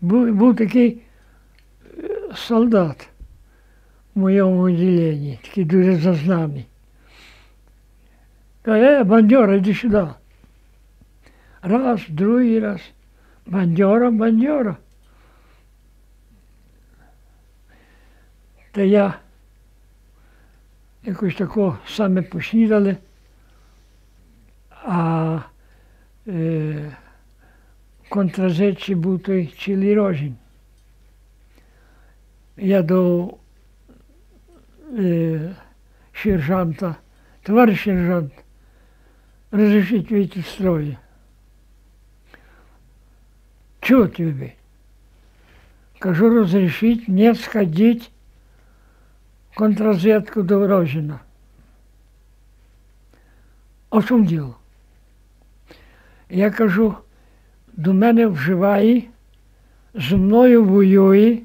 Був, був такий е, солдат в моєму відділенні, такий дуже зазнаний. Каже, е, бандьора, йди сюди. Раз, другий раз. Бандьора, бандьора. Та я якось такого саме поснідали, а е, в контразетці був той цілий рожень. Я до е, сержанта, товарищ сержант, разрешить выйти из строя. Чего тебе? Кажу, разрешить мне сходить в контрразведку до Рожина. А в чому діло? Я кажу, до мене вживає, зі мною воює.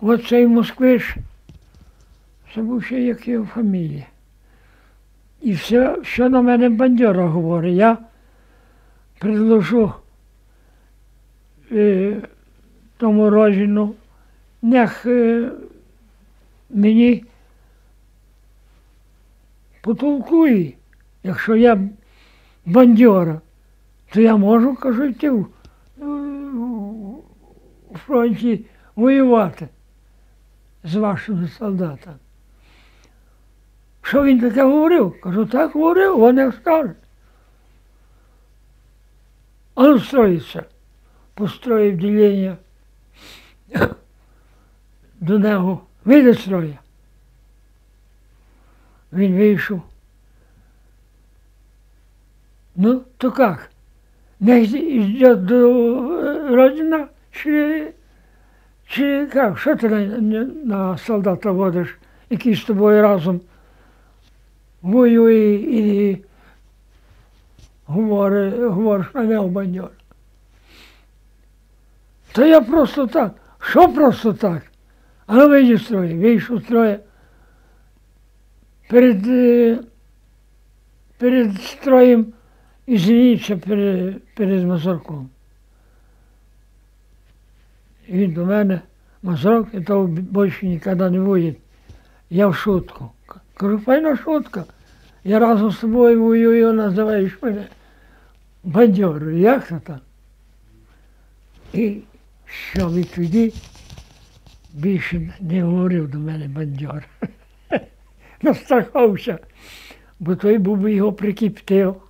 Оцей москвич, забув ще як його фамілія. І все, що на мене бандьора говорить. Я предложу е, тому Рожину, нех е, мені потолкує, якщо я бандьора, то я можу, кажу, йти в, у фронті воювати з вашими солдатами. Що він таке говорив? Кажу, так говорив, вони скажуть. А строїться. Построїв ділення до нього. Вийде строя. Він вийшов. Ну, то как? Не до е, родина чи, чи як? Що ти на, на- солдата водиш, який з тобою разом воює і говорить, говориш мене бандьор. Та я просто так. Що просто так? А ну вийди з строя. Вийшов з строя. Перед, е, перед строєм извиниться перед, перед Мазурком. Він до мене, Мазурок, это більше ніколи не буде. Я в шутку. Кажу, файна шутка. Я разом з тобою воюю, називаєш мене бандьорою. Як це так? І що відтоді більше не говорив до мене бандьор. Настрахався, бо той був би його прикіптив.